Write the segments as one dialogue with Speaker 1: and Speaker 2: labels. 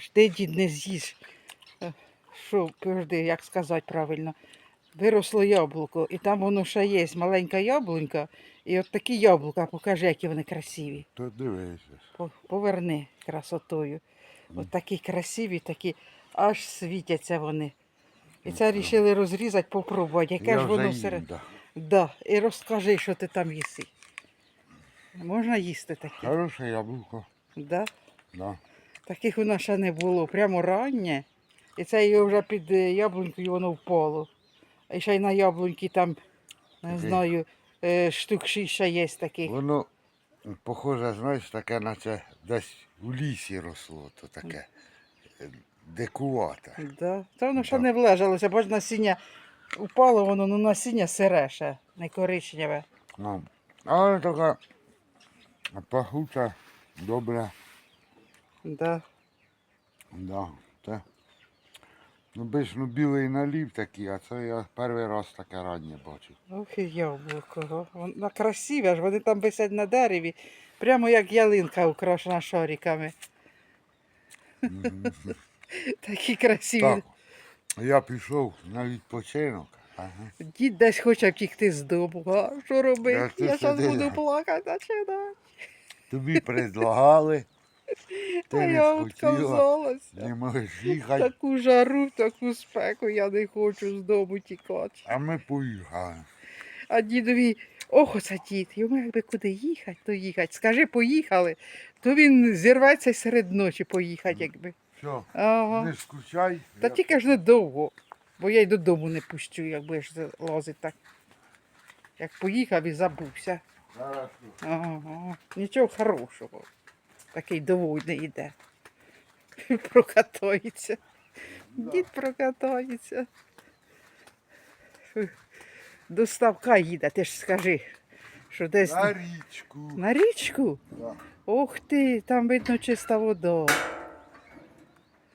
Speaker 1: жди, дід, не з'їж. Е, Що, подожди, як сказати правильно. Виросло яблуко, і там воно ще є, маленька яблунька, і от такі яблука, покажи, які вони красиві.
Speaker 2: То дивися.
Speaker 1: Поверни красотою. От такі красиві, такі, аж світяться вони. І це рішили розрізати, попробувати, яке
Speaker 2: Я
Speaker 1: ж воно серед.
Speaker 2: да.
Speaker 1: Да. І розкажи, що ти там їси. Можна їсти такі?
Speaker 2: Хороше яблуко.
Speaker 1: Да?
Speaker 2: Да.
Speaker 1: Таких у нас ще не було, прямо раннє. І це його вже під е, яблунькою воно впало. І ще й на яблуньки там, не знаю, е, штук шість ще є таких.
Speaker 2: Воно похоже, знаєш, таке, наче десь у лісі росло, то таке е, дикувате.
Speaker 1: Да. Та воно ще
Speaker 2: Да.
Speaker 1: не влежалося, бо ж насіння упало воно, ну насіння сире ще, не коричневе.
Speaker 2: Ну, але така пахуча, добра.
Speaker 1: Да.
Speaker 2: Да, те. Ну, бич, ну білий налів такий, а це я перший раз таке раннє бачив.
Speaker 1: Ох і яблуко. го. Воно красиве, аж вони там висять на дереві, прямо як ялинка украшена шариками. Такі красиві.
Speaker 2: Так, я пішов на відпочинок. Ага.
Speaker 1: Дід десь хоче втікти з дому. А що робити? Я зараз буду плакати, починати.
Speaker 2: Тобі предлагали, ти
Speaker 1: А
Speaker 2: не
Speaker 1: я відказалася.
Speaker 2: не можеш їхати,
Speaker 1: Таку жару, таку спеку я не хочу з дому тікати.
Speaker 2: а ми поїхали.
Speaker 1: А дідові, ох, оце дід, йому якби куди їхати, то їхати. Скажи, поїхали, то він зірветься серед ночі поїхати, якби.
Speaker 2: Все,
Speaker 1: Ага.
Speaker 2: не скучай.
Speaker 1: Та
Speaker 2: я-
Speaker 1: тільки ж недовго, бо я й додому не пущу, як будеш лазити так. Як поїхав і забувся.
Speaker 2: Хорошо.
Speaker 1: Ага, нічого хорошого. Такий довольний йде. Прокатається. Дід прокатається. Доставка їде, ти ж скажи, що десь
Speaker 2: На річку.
Speaker 1: на річку.
Speaker 2: Да.
Speaker 1: Ох ти, там видно чиста вода.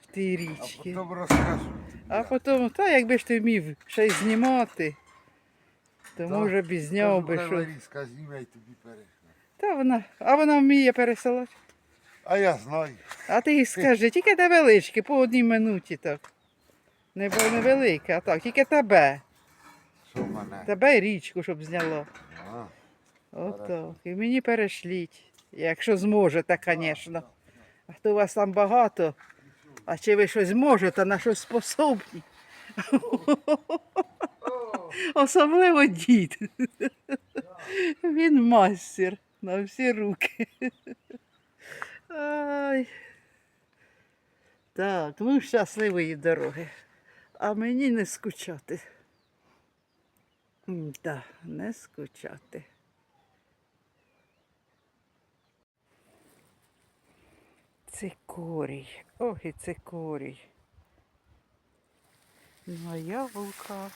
Speaker 1: В тій
Speaker 2: А потім розкажу.
Speaker 1: А потім, та якби ж ти вмів ще й знімати, то
Speaker 2: Так.
Speaker 1: може б і зняв би що.
Speaker 2: Лариска зніме і тобі.
Speaker 1: Та вона, а вона вміє пересилати.
Speaker 2: А я знаю.
Speaker 1: А ти скажи, тільки невеличкі, по одній минуті так. Не бо невелике, а так, тільки тебе.
Speaker 2: Що в мене?
Speaker 1: Тебе і річку, щоб зняло.
Speaker 2: А,
Speaker 1: Отак. І мені перешліть. Якщо зможете, звісно. А то у вас там багато. А чи ви щось можете, на щось способні? Особливо дід. Він мастер на всі руки. Ай. Так, ну щасливої дороги. А мені не скучати. Так, не скучати. Цикорій. Ох, і цикорій. Ну, а яблука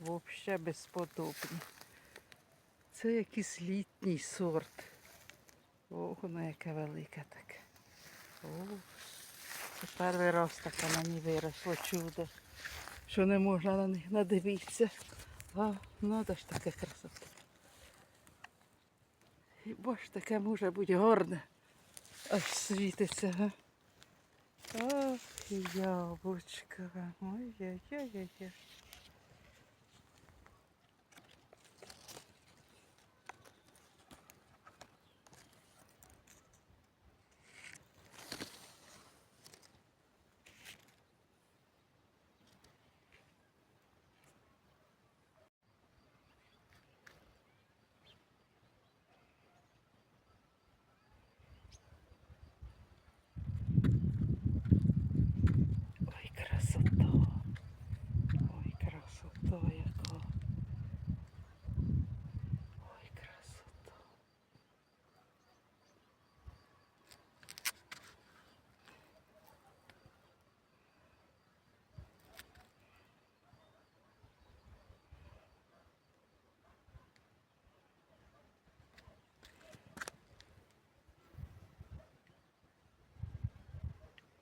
Speaker 1: взагалі безподобні. Це якийсь літній сорт. Ох, воно яке велике таке. О, це перший раз таке на ній виросло чудо, що не можна на них надивитися. А, надо ж таке красота. І бо ж таке може бути гарне. Аж світиться, га? І яблучка. Ой-ой-ой-ой. Ой, красота. Ой, красота яка. Ой, красота.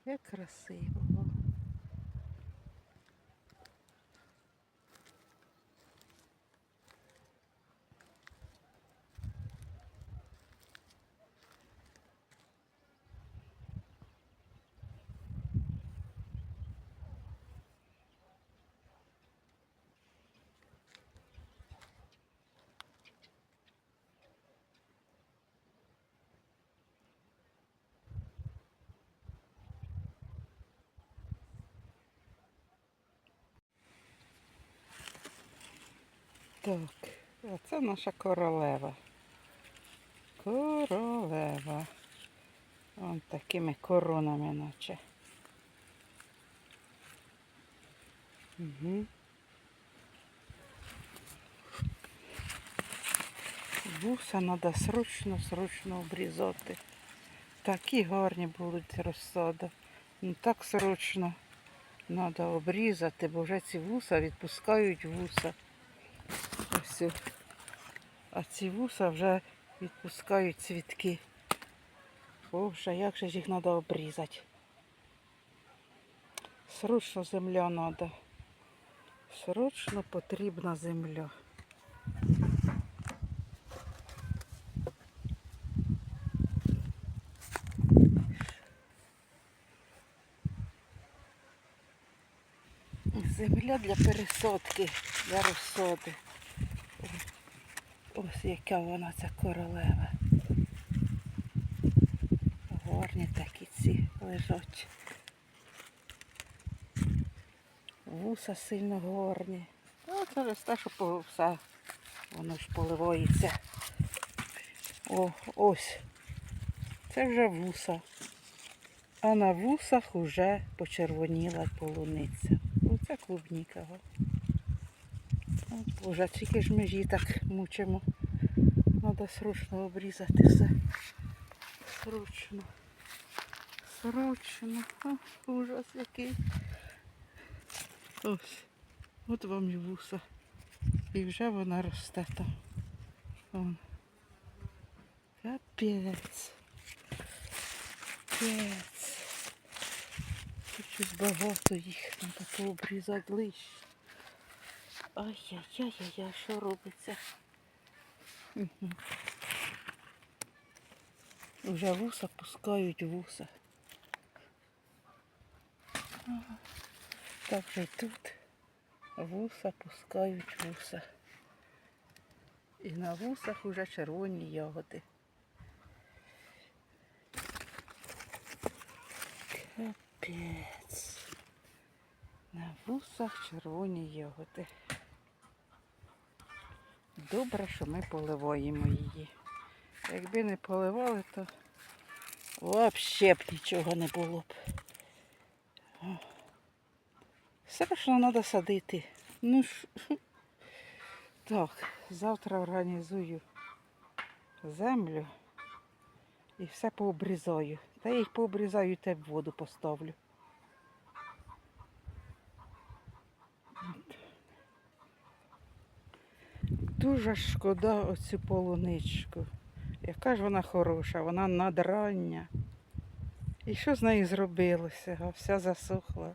Speaker 1: Як красиво. Так, оце наша королева. Королева. Вон такими коронами наче. Угу. Вуса треба срочно-срочно обрізати. Такі гарні будуть розсади. Ну так срочно треба обрізати, бо вже ці вуса відпускають вуса. Ось. А ці вуса вже відпускають цвітки. Боже, як же ж їх треба обрізати? Срочно земля треба. Срочно потрібна земля. Земля для пересадки, для розсади. Ось яка вона ця королева. Гарні такі ці лежать. Вуса сильно горні. Ну, через те, що по- все воно ж поливається. О, ось. Це вже вуса. А на вусах уже почервоніла полуниця. Оце клубніка. Боже, тільки ж ми її так мучимо. Треба срочно обрізати все. Срочно. Срочно. О, ужас який. Ось. От вам і вуса. І вже вона росте там. Вон. Капець. Капець. Тут щось багато їх треба пообрізати лиш. Ай-яй-яй-яй, що робиться? Мгм. Уже вуса пускають вуса. Ага. Так же тут вуса пускають вуса. І на вусах уже червоні ягоди. Капець. На вусах червоні ягоди. Добре, що ми поливаємо її. Якби не поливали, то взагалі б нічого не було б. Страшно треба садити. Ну ж. Так, завтра організую землю і все пообрізаю. Та я їх пообрізаю та й в воду поставлю. Дуже шкода оцю полуничку. Яка ж вона хороша, вона надрання. І що з нею зробилося? А Вся засохла.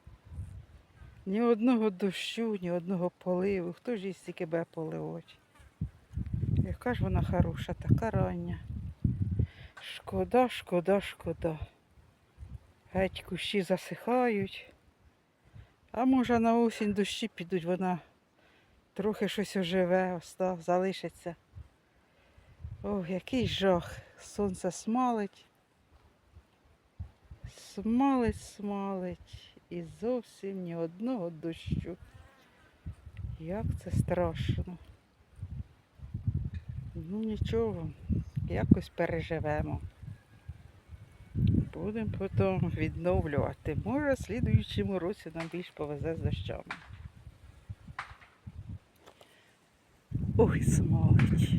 Speaker 1: Ні одного дощу, ні одного поливу. Хто ж її стільки буде поливати? Яка ж вона хороша, така рання. Шкода, шкода, шкода. Геть кущі засихають. А може на осінь дощі підуть, вона трохи щось оживе, оста, залишиться. Ох, який жах. Сонце смалить. Смалить, смалить. І зовсім ні одного дощу. Як це страшно. Ну нічого, якось переживемо. Будемо потім відновлювати. Може, в слідуючому році нам більш повезе з дощами. Ох, і смалить.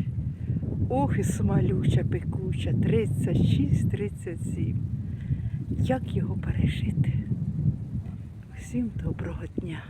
Speaker 1: Ох, і смалюча, пекуча. 36-37. Як його пережити? Всім доброго дня.